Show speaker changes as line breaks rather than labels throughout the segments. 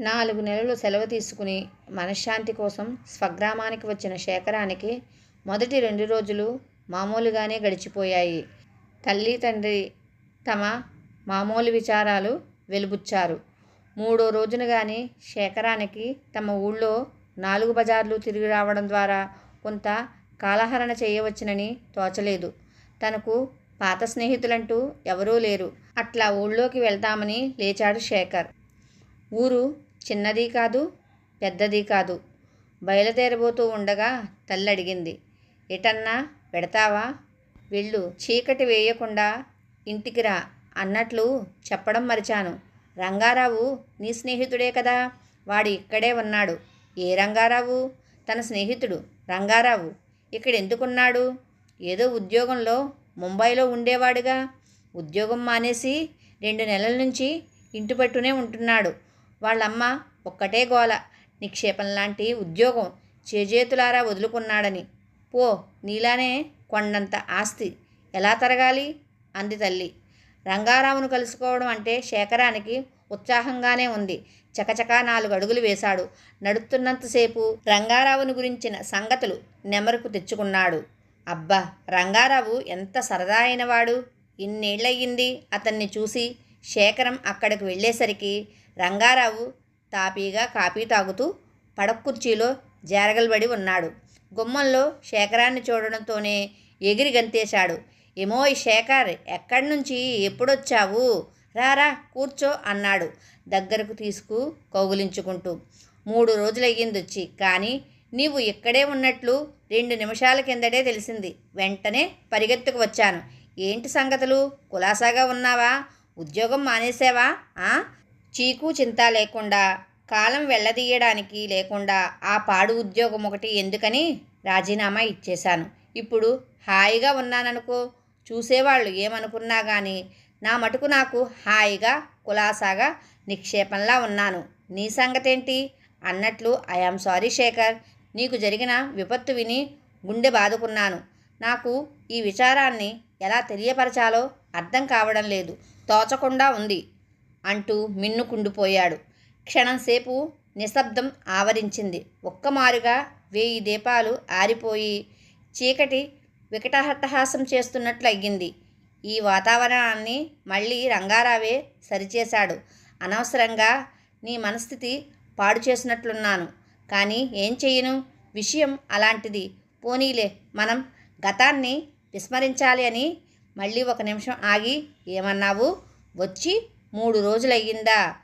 నాలుగు నెలలు సెలవు తీసుకుని మనశ్శాంతి కోసం స్వగ్రామానికి వచ్చిన శేఖరానికి మొదటి రెండు రోజులు మామూలుగానే గడిచిపోయాయి. తల్లి తండ్రి తమ మామూలు విచారాలు వెలుబుచ్చారు. మూడో రోజున కానీ శేఖరానికి తమ ఊళ్ళో నాలుగు బజార్లు తిరిగి రావడం ద్వారా కొంత కాలహరణ చేయవచ్చునని తోచలేదు. తనకు పాత స్నేహితులంటూ ఎవరూ లేరు. అట్లా ఊళ్ళోకి వెళ్తామని లేచాడు శేఖర్. ఊరు చిన్నది కాదు పెద్దది కాదు. బయలుదేరబోతూ ఉండగా తల్లి అడిగింది ఎటన్నా పెడతావా వెళ్ళు చీకటి వేయకుండా ఇంటికి రా అన్నట్లు చెప్పడం మరిచాను. రంగారావు నీ స్నేహితుడే కదా? వాడు ఇక్కడే ఉన్నాడు. ఏ రంగారావు? తన స్నేహితుడు రంగారావు. ఇక్కడ ఎందుకున్నాడు ఏదో ఉద్యోగంలో ముంబైలో ఉండేవాడుగా. ఉద్యోగం మానేసి రెండు నెలల నుంచి ఇంటి పట్టునే ఉంటున్నాడు. వాళ్ళమ్మ ఒక్కటే గోల. నిక్షేపం లాంటి ఉద్యోగం చేజేతులారా వదులుకున్నాడని. పో నీలానే కొండంత ఆస్తి. ఎలా తరగాలి? అంది తల్లి. రంగారావును కలుసుకోవడం అంటే శేఖరానికి ఉత్సాహంగానే ఉంది. చకచకా నాలుగు అడుగులు వేశాడు. నడుస్తున్నంతసేపు రంగారావుని గురించిన సంగతులు నెమరుకు తెచ్చుకున్నాడు. అబ్బా రంగారావు ఎంత సరదా అయినవాడు. ఇన్నేళ్ళయ్యింది అతన్ని చూసి శేఖరం అక్కడికి వెళ్ళేసరికి రంగారావు తాపీగా కాపీ తాగుతూ పడక కుర్చీలో జారగలబడి ఉన్నాడు. గుమ్మంలో శేఖరాన్ని చూడడంతోనే ఎగిరి గంతేశాడు. ఏమోయ్ శేఖర్ ఎక్కడి నుంచి ఎప్పుడొచ్చావు రారా కూర్చో అన్నాడు దగ్గరకు తీసుకు కౌగులించుకుంటూ. మూడు రోజులయ్యింది వచ్చి కానీ నీవు ఇక్కడే ఉన్నట్లు రెండు నిమిషాల కిందటే తెలిసింది. వెంటనే పరిగెత్తుకు వచ్చాను. ఏంటి సంగతులు? కులాసాగా ఉన్నావా? ఉద్యోగం మానేసావా? ఆ? చీకు చింత లేకుండా కాలం వెళ్ళదీయడానికి లేకుండా ఆ పాడు ఉద్యోగం ఒకటి ఎందుకని రాజీనామా ఇచ్చేశాను. ఇప్పుడు హాయిగా ఉన్నాననుకో చూసేవాళ్ళు ఏమనుకున్నా కానీ నా మటుకు నాకు హాయిగా కులాసాగా నిక్షేపంలా ఉన్నాను. నీ సంగతేంటి? అన్నట్లు ఐఆమ్ సారీ శేఖర్. నీకు జరిగిన విపత్తు విని గుండె బాదుకున్నాను. నాకు ఈ విచారాన్ని ఎలా తెలియపరచాలో అర్థం కావడం లేదు. తోచకుండా ఉంది. అంటూ మిన్నుకుండిపోయాడు. క్షణంసేపు నిశ్శబ్దం ఆవరించింది. ఒక్కమారుగా వేయి దీపాలు ఆరిపోయి చీకటి వికటహట్టహాసం చేస్తున్నట్లు అయ్యింది ఈ వాతావరణాన్ని మళ్ళీ రంగారావే సరిచేశాడు. అనవసరంగా నీ మనస్థితి పాడు చేసినట్లున్నాను. కానీ ఏం చెయ్యను విషయం అలాంటిది. పోనీలే మనం గతాన్ని విస్మరించాలి అని మళ్ళీ ఒక నిమిషం ఆగి ఏమన్నావు? వచ్చి మూడు రోజులయ్యిందా?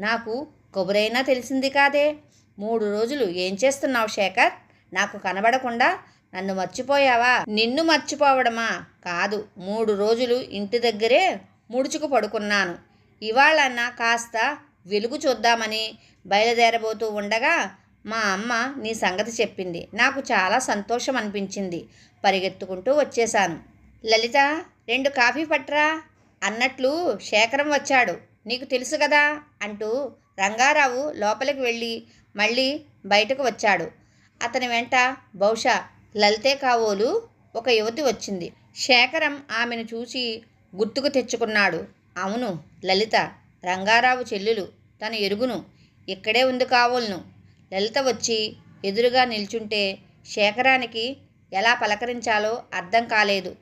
నాకు కొబురైనా తెలిసింది కాదే. మూడు రోజులు ఏం చేస్తున్నావు శేఖర్? నాకు కనబడకుండా నన్ను మర్చిపోయావా? నిన్ను మర్చిపోవడమా? కాదు మూడు రోజులు ఇంటి దగ్గరే ముడుచుకు పడుకున్నాను. ఇవాళన్నా కాస్త వెలుగు చూద్దామని బయలుదేరబోతూ ఉండగా మా అమ్మ నీ సంగతి చెప్పింది. నాకు చాలా సంతోషం అనిపించింది పరిగెత్తుకుంటూ వచ్చేశాను. లలిత రెండు కాఫీ పట్రా అన్నట్లు శేఖరం వచ్చాడు. నీకు తెలుసు కదా అంటూ రంగారావు లోపలికి వెళ్ళి మళ్ళీ బయటకు వచ్చాడు. అతని వెంట బహుశా లలితే కావోలు ఒక యువతి వచ్చింది. శేఖరం ఆమెను చూసి గుర్తుకు తెచ్చుకున్నాడు. అవును లలిత రంగారావు చెల్లెలు తను ఎరుగును. ఇక్కడే ఉంది కావోలును. లలిత వచ్చి ఎదురుగా నిల్చుంటే శేఖరానికి ఎలా పలకరించాలో అర్థం కాలేదు.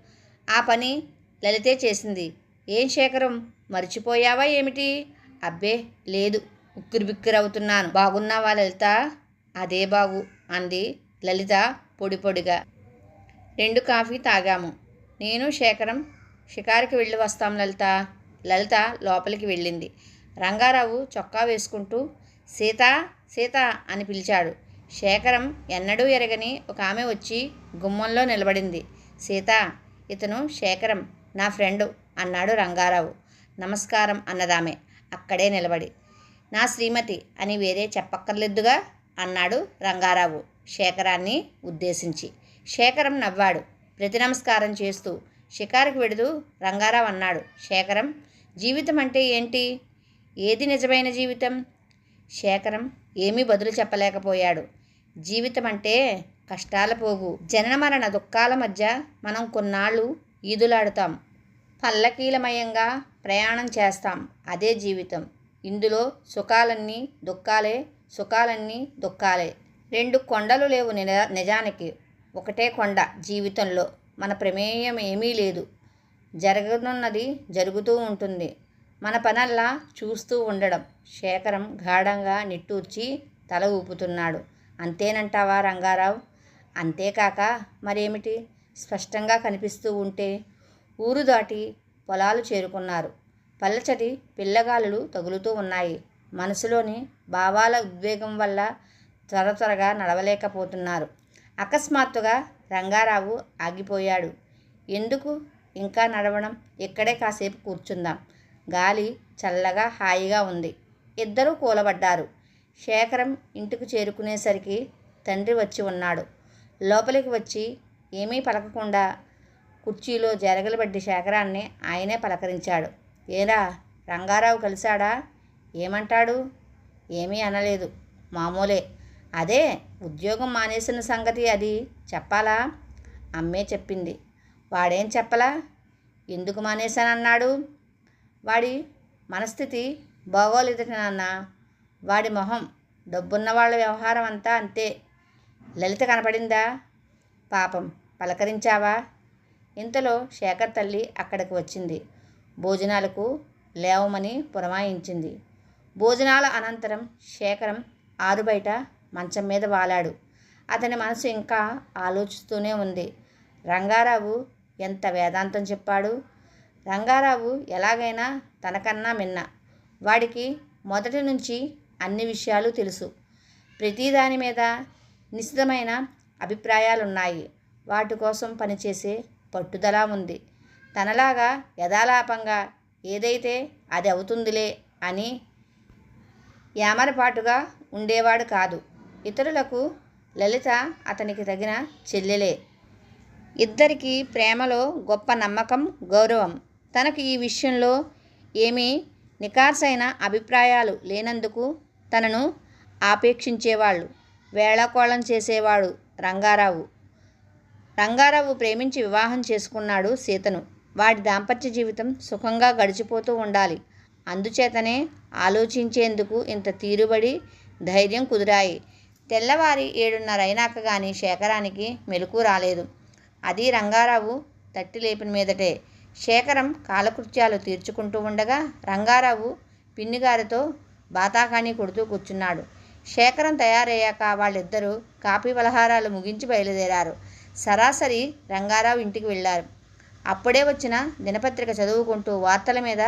ఆ పని లలితే చేసింది. ఏం శేఖరం? మర్చిపోయావా ఏమిటి? అబ్బే లేదు. ఉక్కిరిబిక్కిరవుతున్నాను. బాగున్నావా లలిత? అదే బాగు అంది లలిత పొడి పొడిగా రెండు కాఫీ తాగాము. నేను శేఖరం షికారికి వెళ్ళి వస్తాం లలిత. లలిత లోపలికి వెళ్ళింది. రంగారావు చొక్కా వేసుకుంటూ సీత సీత అని పిలిచాడు. శేఖరం ఎన్నడూ ఎరగని ఒక ఆమె వచ్చి గుమ్మంలో నిలబడింది. సీత ఇతను శేఖరం నా ఫ్రెండు. అన్నాడు రంగారావు. నమస్కారం అన్నదామె. అక్కడే నిలబడి. నా శ్రీమతి అని వేరే చెప్పక్కర్లేదుగా అన్నాడు రంగారావు శేఖరాన్ని ఉద్దేశించి. శేఖరం నవ్వాడు. ప్రతి నమస్కారం చేస్తూ షికారుకు వెడుతూ రంగారావు అన్నాడు. శేఖరం జీవితం అంటే ఏంటి? ఏది నిజమైన జీవితం? శేఖరం ఏమీ బదులు చెప్పలేకపోయాడు. జీవితం అంటే కష్టాల పోగు. జనన మరణ దుఃఖాల మధ్య మనం కొన్నాళ్ళు ఈదులాడుతాం. పల్లకీలమయంగా ప్రయాణం చేస్తాం. అదే జీవితం. ఇందులో సుఖాలన్నీ దుఃఖాలే సుఖాలన్నీ దుఃఖాలే. రెండు కొండలు లేవు నిజ- నిజానికి. ఒకటే కొండ జీవితంలో. మన ప్రమేయం ఏమీ లేదు. జరగనున్నది జరుగుతూ ఉంటుంది. మన పనల్లా చూస్తూ ఉండడం. శేఖరం గాఢంగా నిట్టూర్చి తల ఊపుతున్నాడు. అంతేనంటావా రంగారావు? అంతేకాక మరేమిటి? స్పష్టంగా కనిపిస్తూ ఉంటే ఊరు దాటి పొలాలు చేరుకున్నారు. పల్లచటి పిల్లగాలులు తగులుతూ ఉన్నాయి. మనసులోని భావాల ఉద్వేగం వల్ల త్వర త్వరగా నడవలేకపోతున్నారు. అకస్మాత్తుగా రంగారావు ఆగిపోయాడు. ఎందుకు? ఇంకా నడవడం ఇక్కడే కాసేపు కూర్చుందాం. గాలి చల్లగా హాయిగా ఉంది. ఇద్దరూ కూలబడ్డారు. శేఖరం ఇంటికి చేరుకునేసరికి తండ్రి వచ్చి ఉన్నాడు. లోపలికి వచ్చి ఏమీ పలకకుండా కుర్చీలో జరగలబడ్డి శేఖరాన్ని ఆయనే పలకరించాడు. ఏరా రంగారావు కలిశాడా? ఏమంటాడు? ఏమీ అనలేదు. మామూలే. అదే ఉద్యోగం మానేసిన సంగతి అది. చెప్పాలా? అమ్మే చెప్పింది. వాడేం చెప్పలా? ఎందుకు మానేశానన్నాడు? వాడి మనస్థితి బాగోలేదట నాన్న. వాడి మొహం డబ్బున్న వాళ్ళ వ్యవహారం అంతా అంతే. లలిత కనపడిందా? పాపం. పలకరించావా? ఇంతలో శేఖర్ తల్లి అక్కడికి వచ్చింది. భోజనాలకు లేవమని పురమాయించింది. భోజనాల అనంతరం శేఖరం ఆరుబయట మంచం మీద వాలాడు. అతని మనసు ఇంకా ఆలోచిస్తూనే ఉంది. రంగారావు ఎంత వేదాంతం చెప్పాడు? రంగారావు ఎలాగైనా తనకన్నా మిన్న. వాడికి మొదటి నుంచి అన్ని విషయాలు తెలుసు. ప్రతిదాని మీద నిశ్చితమైన అభిప్రాయాలున్నాయి. వాటి కోసం పనిచేసే పట్టుదల ఉంది. తనలాగా యథాలాపంగా ఏదైతే అది అవుతుందిలే అని యామరపాటుగా ఉండేవాడు కాదు. ఇతరులకు లలిత అతనికి తగిన చెల్లెలే. ఇద్దరికీ ప్రేమలో గొప్ప నమ్మకం గౌరవం. తనకు ఈ విషయంలో ఏమీ నికార్సైన అభిప్రాయాలు లేనందుకు తనను ఆపేక్షించేవాళ్ళు. వేళాకోళం చేసేవాడు రంగారావు. రంగారావు ప్రేమించి వివాహం చేసుకున్నాడు సీతను. వాడి దాంపత్య జీవితం సుఖంగా గడిచిపోతూ ఉండాలి. అందుచేతనే ఆలోచించేందుకు ఇంత తీరుబడి ధైర్యం కుదిరాయి. తెల్లవారి ఏడున్నర అయినాక కానీ శేఖరానికి మెలకు రాలేదు. అది రంగారావు తట్టి లేపిన మీదటే. శేఖరం కాలకృత్యాలు తీర్చుకుంటూ ఉండగా రంగారావు పిన్నిగారితో బాతాకాణి కొడుతూ కూర్చున్నాడు. శేఖరం తయారయ్యాక వాళ్ళిద్దరూ కాపీ పలహారాలు ముగించి బయలుదేరారు. సరాసరి రంగారావు ఇంటికి వెళ్ళారు. అప్పుడే వచ్చిన దినపత్రిక చదువుకుంటూ వార్తల మీద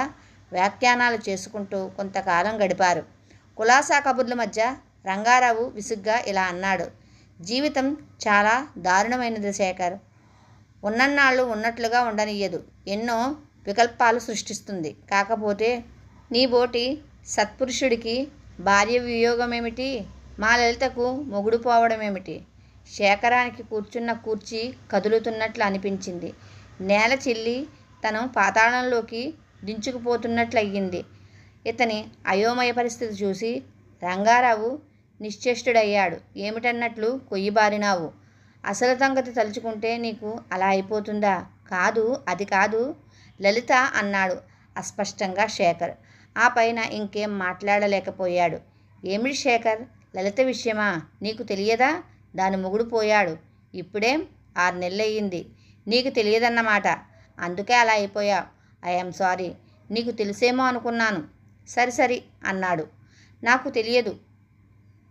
వ్యాఖ్యానాలు చేసుకుంటూ కొంతకాలం గడిపారు. కులాసా కబుర్ల మధ్య రంగారావు విసుగ్గా ఇలా అన్నాడు. జీవితం చాలా దారుణమైనది శేఖర్. ఉన్నన్నాళ్ళు ఉన్నట్లుగా ఉండనియ్యదు. ఎన్నో వికల్పాలు సృష్టిస్తుంది. కాకపోతే నీ బోటి సత్పురుషుడికి భార్య వియోగమేమిటి? మా లలితకు మొగుడు పోవడం ఏమిటి శేఖరానికి కూర్చున్న కూర్చి కదులుతున్నట్లు అనిపించింది. నేల చెల్లి తను పాతాళంలోకి దించుకుపోతున్నట్లు అయ్యింది ఇతని అయోమయ పరిస్థితి చూసి రంగారావు నిశ్చేష్టుడయ్యాడు. ఏమిటన్నట్లు కొయ్యిబారినావు. అసలు సంగతి తలుచుకుంటే నీకు అలా అయిపోతుందా? కాదు అది కాదు లలిత అన్నాడు అస్పష్టంగా శేఖర్. ఆ పైన ఇంకేం మాట్లాడలేకపోయాడు. ఏమిటి శేఖర్? లలిత విషయమా? నీకు తెలియదా? దాని మొగుడు పోయాడు. ఇప్పుడేం? ఆరు నెలలయ్యింది. నీకు తెలియదన్నమాట. అందుకే అలా అయిపోయా ఐఎమ్ సారీ. నీకు తెలిసేమో అనుకున్నాను. సరి సరి అన్నాడు. నాకు తెలియదు.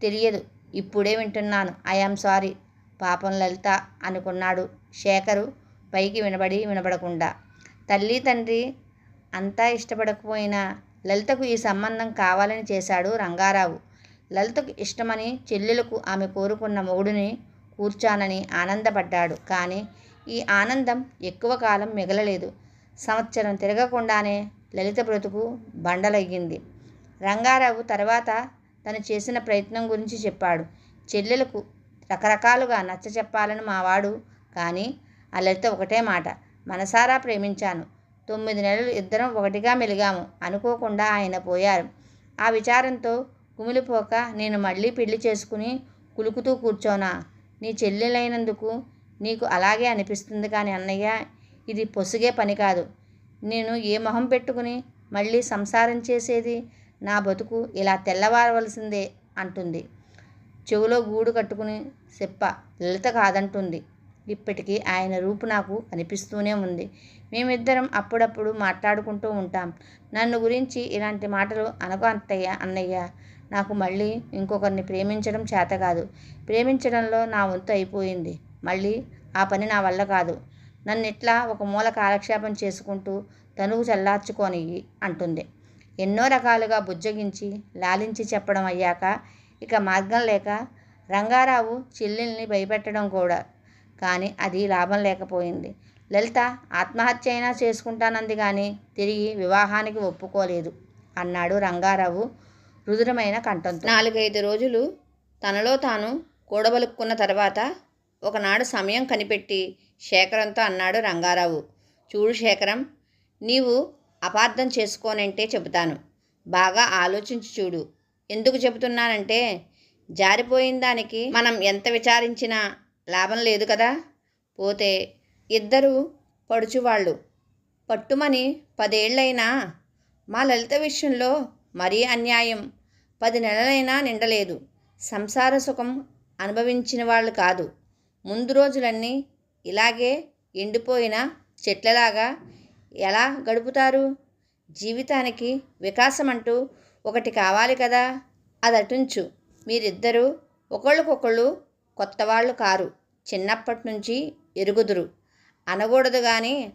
తెలియదు. ఇప్పుడే వింటున్నాను. I'm sorry. పాపం లలిత అనుకున్నాడు శేఖరు పైకి వినబడి వినబడకుండా. తల్లి తండ్రి అంతా ఇష్టపడకపోయినా లలితకు ఈ సంబంధం కావాలని చేశాడు రంగారావు. లలితకు ఇష్టమని చెల్లెలకు ఆమె కోరుకున్న మొగుడిని కూర్చానని ఆనందపడ్డాడు. కానీ ఈ ఆనందం ఎక్కువ కాలం మిగలలేదు. సంవత్సరం తిరగకుండానే లలిత బ్రతుకు బండలయ్యింది. రంగారావు తర్వాత తను చేసిన ప్రయత్నం గురించి చెప్పాడు. చెల్లెలకు రకరకాలుగా నచ్చ చెప్పాలని మావాడు. కానీ ఆ లలిత ఒకటే మాట మనసారా ప్రేమించాను. తొమ్మిది నెలలు ఇద్దరం ఒకటిగా మెలిగాము అనుకోకుండా ఆయన పోయారు. ఆ విచారంతో కుమిలిపోక నేను మళ్ళీ పెళ్ళి చేసుకుని కులుకుతూ కూర్చోనా? నీ చెల్లెలైనందుకు నీకు అలాగే అనిపిస్తుంది కానీ అన్నయ్య ఇది పొసిగే పని కాదు. నేను ఏ మొహం పెట్టుకుని మళ్ళీ సంసారం చేసేది నా బతుకు ఇలా తెల్లవారవలసిందే అంటుంది. చెవులో గూడు కట్టుకుని చెప్ప లలిత కాదంటుంది. ఇప్పటికీ ఆయన రూపు నాకు కనిపిస్తూనే ఉంది. మేమిద్దరం అప్పుడప్పుడు మాట్లాడుకుంటూ ఉంటాం. నన్ను గురించి ఇలాంటి మాటలు అనకు అత్తయ్య అన్నయ్య. నాకు మళ్ళీ ఇంకొకరిని ప్రేమించడం చేత కాదు. ప్రేమించడంలో నా వంతు అయిపోయింది. మళ్ళీ ఆ పని నా వల్ల కాదు. నన్ను ఇట్లా ఒక మూల కాలక్షేపం చేసుకుంటూ తనువు చల్లార్చుకొని అంటుంది. ఎన్నో రకాలుగా బుజ్జగించి లాలించి చెప్పడం అయ్యాక ఇక మార్గం లేక రంగారావు చెల్లెల్ని భయపెట్టడం కూడా. కానీ అది లాభం లేకపోయింది. లలిత ఆత్మహత్య అయినా చేసుకుంటానంది కానీ తిరిగి వివాహానికి ఒప్పుకోలేదు. అన్నాడు రంగారావు రుదురమైన కంఠంతో. నాలుగైదు రోజులు తనలో తాను కూడబలుక్కున్న తర్వాత ఒకనాడు సమయం కనిపెట్టి శేఖరంతో అన్నాడు రంగారావు చూడు శేఖరం నీవు అపార్థం చేసుకోనంటే చెబుతాను. బాగా ఆలోచించి చూడు. ఎందుకు చెబుతున్నానంటే జారిపోయిన దానికి మనం ఎంత విచారించినా లాభం లేదు కదా? పోతే ఇద్దరు పడుచువాళ్ళు. పట్టుమని పదేళ్ళైనా మా లలిత విషయంలో మరీ అన్యాయం. పది నెలలైనా నిండలేదు. సంసార సుఖం అనుభవించిన వాళ్ళు కాదు. ముందు రోజులన్నీ ఇలాగే ఎండిపోయిన చెట్లలాగా ఎలా గడుపుతారు? జీవితానికి వికాసం అంటూ ఒకటి కావాలి కదా? అది అటుంచు మీరిద్దరూ ఒకళ్ళకొకళ్ళు కొత్త వాళ్ళు కారు. చిన్నప్పటి నుంచి ఎరుగుదురు. అనకూడదు కానీ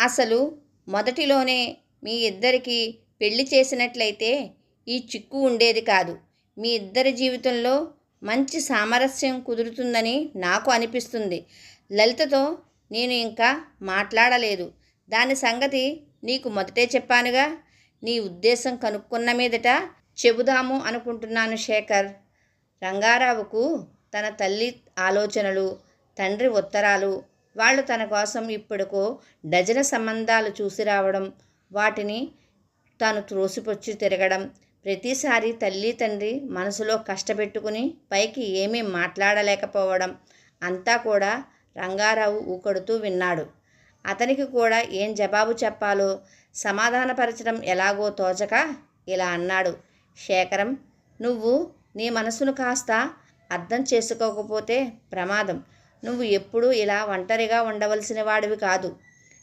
అసలు మొదటిలోనే మీ ఇద్దరికీ పెళ్ళి చేసినట్లయితే ఈ చిక్కు ఉండేది కాదు. మీ ఇద్దరి జీవితంలో మంచి సామరస్యం కుదురుతుందని నాకు అనిపిస్తుంది. లలితతో నేను ఇంకా మాట్లాడలేదు. దాని సంగతి నీకు మొదటే చెప్పానుగా. నీ ఉద్దేశం కనుక్కున్న మీదట చెబుదాము అనుకుంటున్నాను శేఖర్. రంగారావుకు తన తల్లి ఆలోచనలు తండ్రి ఉత్తరాలు వాళ్ళు తన కోసం ఇప్పటికో డజన సంబంధాలు చూసి రావడం వాటిని తాను త్రోసిపొచ్చి తిరగడం. ప్రతిసారి తల్లి తండ్రి మనసులో కష్టపెట్టుకుని పైకి ఏమీ మాట్లాడలేకపోవడం. అంతా కూడా రంగారావు ఊకడుతూ విన్నాడు. అతనికి కూడా ఏం జవాబు చెప్పాలో సమాధానపరచడం ఎలాగో తోచక ఇలా అన్నాడు. శేఖరం నువ్వు నీ మనసును కాస్త అర్థం చేసుకోకపోతే ప్రమాదం. నువ్వు ఎప్పుడూ ఇలా ఒంటరిగా ఉండవలసిన వాడివి కాదు.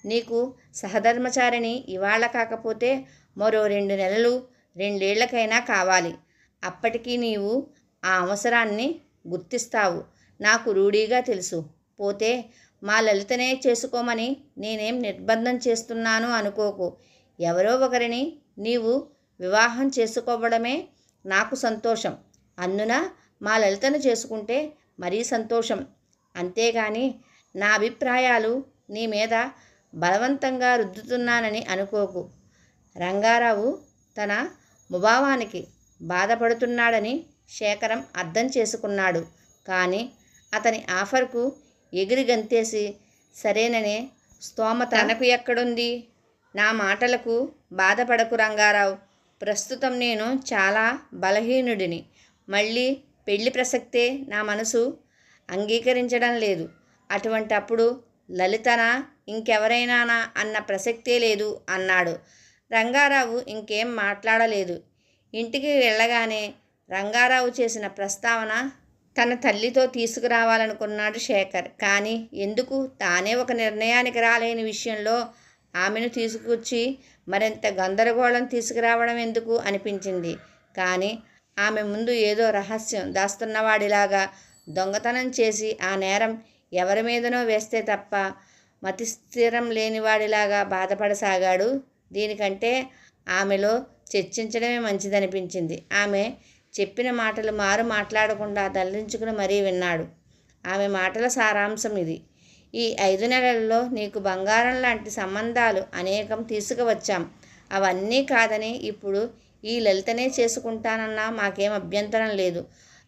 నీకు సహధర్మచారిని ఇవాళ కాకపోతే మరో రెండు నెలలు రెండేళ్ళకైనా కావాలి. అప్పటికి నీవు ఆ అవసరాన్ని గుర్తిస్తావు. నాకు రూఢీగా తెలుసు. పోతే మా లలితనే చేసుకోమని నేనేం నిర్బంధం చేస్తున్నాను అనుకోకు. ఎవరో ఒకరిని నీవు వివాహం చేసుకోవడమే నాకు సంతోషం. అందున మా లలితను చేసుకుంటే మరీ సంతోషం. అంతేగాని నా అభిప్రాయాలు నీ మీద బలవంతంగా రుద్దుతున్నానని అనుకోకు. రంగారావు తన ముభావానికి బాధపడుతున్నాడని శేఖరం అర్థం చేసుకున్నాడు. కానీ అతని ఆఫర్కు ఎగిరి గంతేసి సరేననే స్తోమత తనకు ఎక్కడుంది? నా మాటలకు బాధపడకు రంగారావు. ప్రస్తుతం నేను చాలా బలహీనుడిని. మళ్ళీ పెళ్ళి ప్రసక్తే నా మనసు అంగీకరించడం లేదు. అటువంటప్పుడు లలితనా ఇంకెవరైనానా అన్న ప్రసక్తే లేదు అన్నాడు. రంగారావు ఇంకేం మాట్లాడలేదు. ఇంటికి వెళ్ళగానే రంగారావు చేసిన ప్రస్తావన తన తల్లితో తీసుకురావాలనుకున్నాడు శేఖర్. కానీ ఎందుకు? తానే ఒక నిర్ణయానికి రాలేని విషయంలో ఆమెను తీసుకొచ్చి మరింత గందరగోళం తీసుకురావడం ఎందుకు అనిపించింది. కానీ ఆమె ముందు ఏదో రహస్యం దాస్తున్నవాడిలాగా దొంగతనం చేసి ఆ నేరం ఎవరి మీదనో వేస్తే తప్ప మతిస్థిరం లేనివాడిలాగా బాధపడసాగాడు దీనికంటే ఆమెలో చర్చించడమే మంచిదనిపించింది. ఆమె చెప్పిన మాటలు మారు మాట్లాడకుండా దల్లించుకుని మరీ విన్నాడు. ఆమె మాటల సారాంశం ఇది. ఈ ఐదు నెలల్లో నీకు బంగారం లాంటి సంబంధాలు అనేకం తీసుకువచ్చాం. అవన్నీ కాదని ఇప్పుడు ఈ లలితనే చేసుకుంటానన్నా మాకేం అభ్యంతరం లేదు.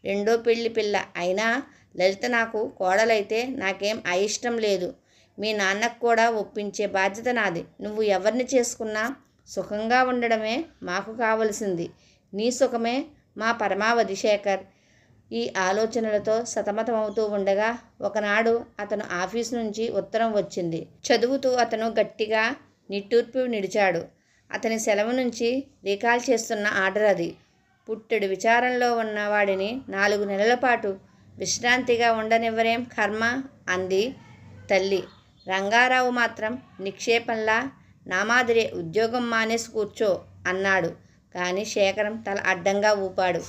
రెండో పెళ్ళి పిల్ల అయినా లలిత నాకు కోడలైతే నాకేం అయిష్టం లేదు. మీ నాన్నకు కూడా ఒప్పించే బాధ్యత నాది. నువ్వు ఎవరిని చేసుకున్నా సుఖంగా ఉండడమే మాకు కావలసింది. నీ సుఖమే మా పరమావధి శేఖర్. ఈ ఆలోచనలతో సతమతమవుతూ ఉండగా ఒకనాడు అతను ఆఫీస్ నుంచి ఉత్తరం వచ్చింది. చదువుతూ అతను గట్టిగా నిట్టూర్పు నిడిచాడు అతని సెలవు నుంచి రీకాల్ చేస్తున్న ఆర్డర్ అది. పుట్టెడు విచారంలో ఉన్న వాడిని నాలుగు నెలల పాటు విశ్రాంతిగా ఉండనివ్వరేం కర్మ? అంది తల్లి. రంగారావు మాత్రం నిక్షేపంలా నా మాదిరే ఉద్యోగం మానేసి కూర్చో అన్నాడు. కానీ శేఖరం తల అడ్డంగా ఊపాడు.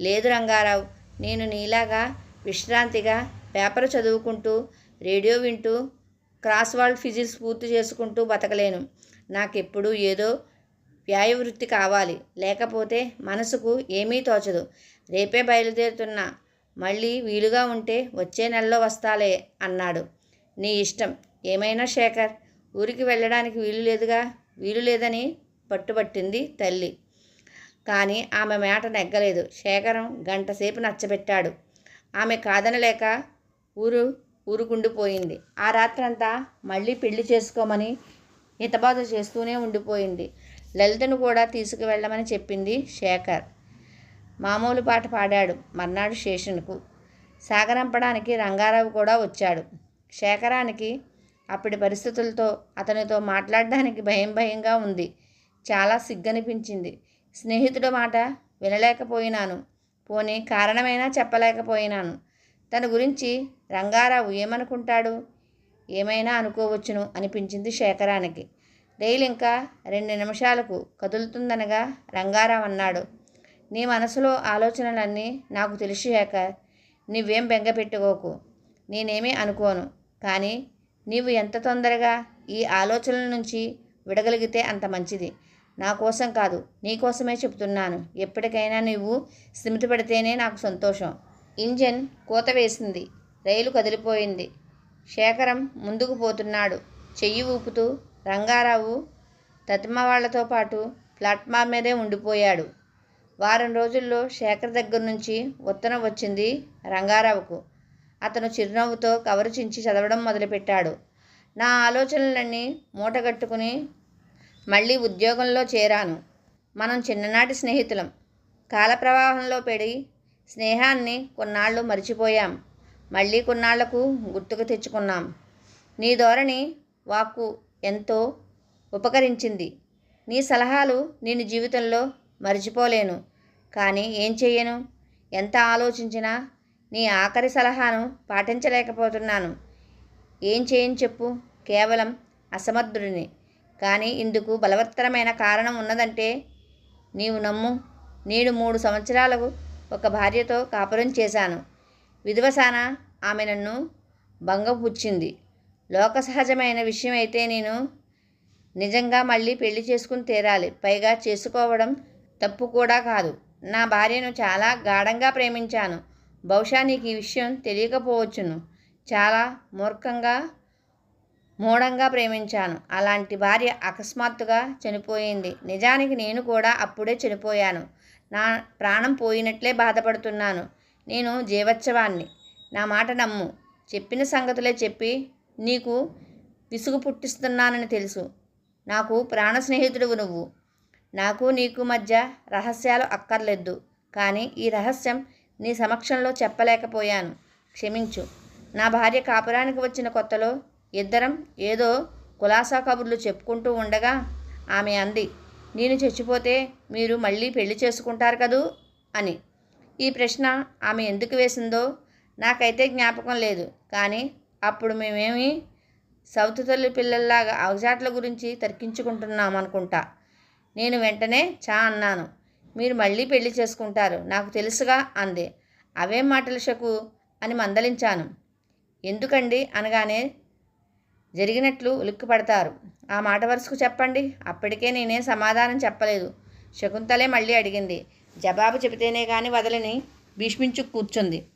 లేదు రంగారావు నేను నీలాగా విశ్రాంతిగా పేపర్ చదువుకుంటూ రేడియో వింటూ క్రాస్ వాల్డ్ ఫిజిక్స్ పూర్తి చేసుకుంటూ బతకలేను. నాకెప్పుడు ఏదో వ్యాయవృత్తి కావాలి. లేకపోతే మనసుకు ఏమీ తోచదు. రేపే బయలుదేరుతున్నా. మళ్ళీ వీలుగా ఉంటే వచ్చే నెలలో వస్తాలే అన్నాడు. నీ ఇష్టం. ఏమైనా శేఖర్ ఊరికి వెళ్ళడానికి వీలు లేదుగా? వీలు లేదని పట్టుబట్టింది తల్లి. కానీ ఆమె మాట నెగ్గలేదు. శేఖరం గంటసేపు నచ్చబెట్టాడు. ఆమె కాదనలేక ఊరు ఊరుకుండిపోయింది. ఆ రాత్రంతా మళ్ళీ పెళ్ళి చేసుకోమని హితబాధ చేస్తూనే ఉండిపోయింది. లలితను కూడా తీసుకువెళ్ళమని చెప్పింది శేఖర్. మామూలు పాట పాడాడు మర్నాడు స్టేషన్కు సాగరంపడానికి రంగారావు కూడా వచ్చాడు. శేఖరానికి అప్పటి పరిస్థితులతో అతనితో మాట్లాడడానికి భయం భయంగా ఉంది. చాలా సిగ్గనిపించింది. స్నేహితుడు మాట వినలేకపోయినాను. పోనీ కారణమైనా చెప్పలేకపోయినాను. తన గురించి రంగారావు ఏమనుకుంటాడు? ఏమైనా అనుకోవచ్చును అనిపించింది శేఖరానికి. రైలు ఇంకా రెండు నిమిషాలకు కదులుతుందనగా రంగారావు అన్నాడు. నీ మనసులో ఆలోచనలన్నీ నాకు తెలుసు శేఖర్. నువ్వేం బెంగ పెట్టుకోకు నేనేమీ అనుకోను. కానీ నీవు ఎంత తొందరగా ఈ ఆలోచనల నుంచి విడగలిగితే అంత మంచిది. నా కోసం కాదు నీ కోసమే చెప్తున్నాను ఎప్పటికైనా నువ్వు స్థిమిత పడితేనే నాకు సంతోషం. ఇంజన్ కూత వేసింది. రైలు కదిలిపోయింది. శేఖరం ముందుకు పోతున్నాడు. చెయ్యి ఊపుతూ రంగారావు తతిమ వాళ్ళతో పాటు ప్లాట్ఫామ్ మీదే ఉండిపోయాడు. వారం రోజుల్లో శేఖర్ దగ్గర నుంచి ఉత్తరం వచ్చింది రంగారావుకు. అతను చిరునవ్వుతో కవరు చించి చదవడం మొదలుపెట్టాడు. నా ఆలోచనలన్నీ మూటగట్టుకుని మళ్ళీ ఉద్యోగంలో చేరాను. మనం చిన్ననాటి స్నేహితులం. కాలప్రవాహంలో పెడి స్నేహాన్ని కొన్నాళ్ళు మర్చిపోయాం. మళ్ళీ కొన్నాళ్ళకు గుర్తుకు తెచ్చుకున్నాం. నీ ధోరణి వాక్కు ఎంతో ఉపకరించింది. నీ సలహాలు నేను జీవితంలో మర్చిపోలేను. కానీ ఏం చెయ్యను? ఎంత ఆలోచించినా నీ ఆఖరి సలహాను పాటించలేకపోతున్నాను. ఏం చేయని చెప్పు? కేవలం అసమర్థుడిని. కానీ ఇందుకు బలవత్తరమైన కారణం ఉన్నదంటే నీవు నమ్ము నేను మూడు సంవత్సరాలకు ఒక భార్యతో కాపురం చేశాను. విధవసాన ఆమె నన్ను భంగపుచ్చింది. లోక సహజమైన విషయం అయితే నేను నిజంగా మళ్ళీ పెళ్ళి చేసుకుని తీరాలి. పైగా చేసుకోవడం తప్పు కూడా కాదు. నా భార్యను చాలా గాఢంగా ప్రేమించాను. బహుశా నీకు ఈ విషయం తెలియకపోవచ్చును. చాలా మూర్ఖంగా మూఢంగా ప్రేమించాను. అలాంటి భార్య అకస్మాత్తుగా చనిపోయింది. నిజానికి నేను కూడా అప్పుడే చనిపోయాను. నా ప్రాణం పోయినట్లే బాధపడుతున్నాను. నేను జీవోత్సవాన్ని. నా మాట నమ్ము. చెప్పిన సంగతులే చెప్పి నీకు విసుగు పుట్టిస్తున్నానని తెలుసు. నాకు ప్రాణ స్నేహితుడువు నువ్వు. నాకు నీకు మధ్య రహస్యాలు అక్కర్లేదు. కానీ ఈ రహస్యం నీ సమక్షంలో చెప్పలేకపోయాను. క్షమించు. నా భార్య కాపురానికి వచ్చిన కొత్తలో ఇద్దరం ఏదో కులాసా కబుర్లు చెప్పుకుంటూ ఉండగా ఆమె అంది నేను చచ్చిపోతే మీరు మళ్ళీ పెళ్ళి చేసుకుంటారు కదూ? అని. ఈ ప్రశ్న ఆమె ఎందుకు వేసిందో నాకైతే జ్ఞాపకం లేదు కానీ అప్పుడు మేమేమి సౌత్ తల్లి పిల్లల్లాగా అవజాట్ల గురించి తర్కించుకుంటున్నాం అనుకుంటా. నేను వెంటనే చా అన్నాను మీరు మళ్ళీ పెళ్ళి చేసుకుంటారు నాకు తెలుసుగా అంది. అవే మాటలు షకు? అని మందలించాను. ఎందుకండి? అనగానే జరిగినట్లు ఉలిక్కిపడతారు ఆ మాట వరుసకు చెప్పండి. అప్పటికే నేనేం సమాధానం చెప్పలేదు. శకుంతలే మళ్ళీ అడిగింది. జవాబు చెబితేనే కానీ వదలని భీష్మించు కూర్చుంది.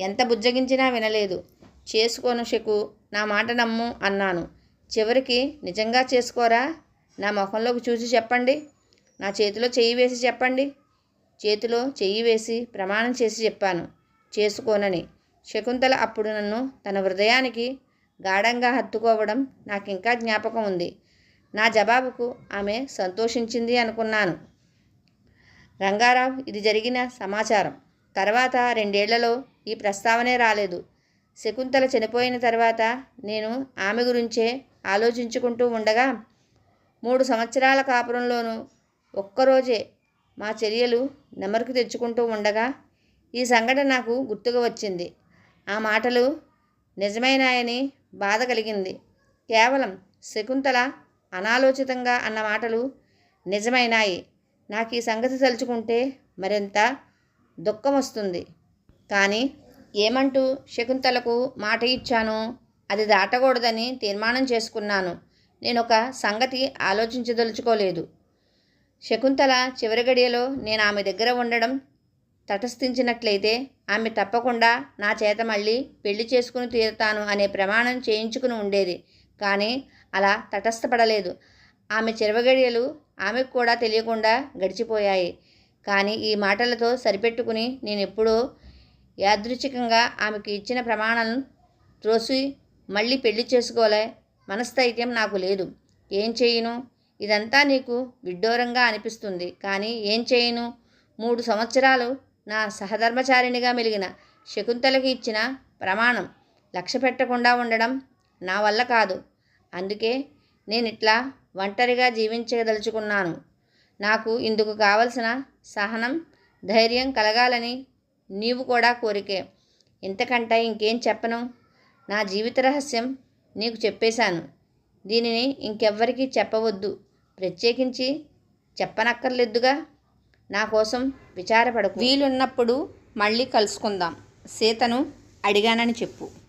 ఎంత బుజ్జగించినా వినలేదు. చేసుకోను శకు నా మాట నమ్ము అన్నాను. చివరికి నిజంగా చేసుకోరా? నా ముఖంలోకి చూసి చెప్పండి. నా చేతిలో చెయ్యి వేసి చెప్పండి. చేతిలో చెయ్యి వేసి ప్రమాణం చేసి చెప్పాను. చేసుకోనని. శకుంతల అప్పుడు నన్ను తన హృదయానికి గాఢంగా హత్తుకోవడం నాకు ఇంకా జ్ఞాపకం ఉంది నా జవాబుకు ఆమె సంతోషించింది అనుకున్నాను. రంగారావు ఇది జరిగిన సమాచారం. తర్వాత రెండేళ్ళలో ఈ ప్రస్తావనే రాలేదు. శకుంతల చనిపోయిన తర్వాత నేను ఆమె గురించే ఆలోచించుకుంటూ ఉండగా మూడు సంవత్సరాల కాపురంలోనూ ఒక్కరోజే మా చర్యలు నెమరుకు తెచ్చుకుంటూ ఉండగా ఈ సంఘటన నాకు గుర్తుకు వచ్చింది. ఆ మాటలు నిజమైనాయని బాధ కలిగింది. కేవలం శకుంతల అనాలోచితంగా అన్న మాటలు నిజమైనాయి. నాకు ఈ సంగతి తలుచుకుంటే మరింత దుఃఖం వస్తుంది కానీ ఏమంటూ శకుంతలకు మాట ఇచ్చాను అది దాటకూడదని తీర్మానం చేసుకున్నాను. నేను ఒక సంగతి ఆలోచించదలుచుకోలేదు. శకుంతల చివరి గడియలో నేను ఆమె దగ్గర ఉండడం తటస్థించినట్లయితే ఆమె తప్పకుండా నా చేత మళ్ళీ పెళ్ళి చేసుకుని తీరుతాను అనే ప్రమాణం చేయించుకుని ఉండేది. కానీ అలా తటస్థపడలేదు. ఆమె చిరవగడియలు ఆమెకు కూడా తెలియకుండా గడిచిపోయాయి. కానీ ఈ మాటలతో సరిపెట్టుకుని నేను ఎప్పుడూ యాదృచ్ఛికంగా ఆమెకు ఇచ్చిన ప్రమాణాలను త్రోసి మళ్ళీ పెళ్ళి చేసుకోలే మనస్థైర్యం నాకు లేదు. ఏం చేయను? ఇదంతా నీకు విడ్డూరంగా అనిపిస్తుంది. కానీ ఏం చేయను? మూడు సంవత్సరాలు నా సహధర్మచారిణిగా మెలిగిన శకుంతలకి ఇచ్చిన ప్రమాణం లక్ష్య పెట్టకుండా ఉండడం నా వల్ల కాదు. అందుకే నేను ఇట్లా ఒంటరిగా జీవించదలుచుకున్నాను. నాకు ఇందుకు కావలసిన సహనం ధైర్యం కలగాలని నీవు కూడా కోరికే. ఇంతకంటే ఇంకేం చెప్పను? నా జీవిత రహస్యం నీకు చెప్పేశాను. దీనిని ఇంకెవ్వరికీ చెప్పవద్దు. ప్రత్యేకించి చెప్పనక్కర్లేదుగా నా కోసం విచారపడకు. వీలున్నప్పుడు మళ్ళీ కలుసుకుందాం. సీతను అడిగానని చెప్పు.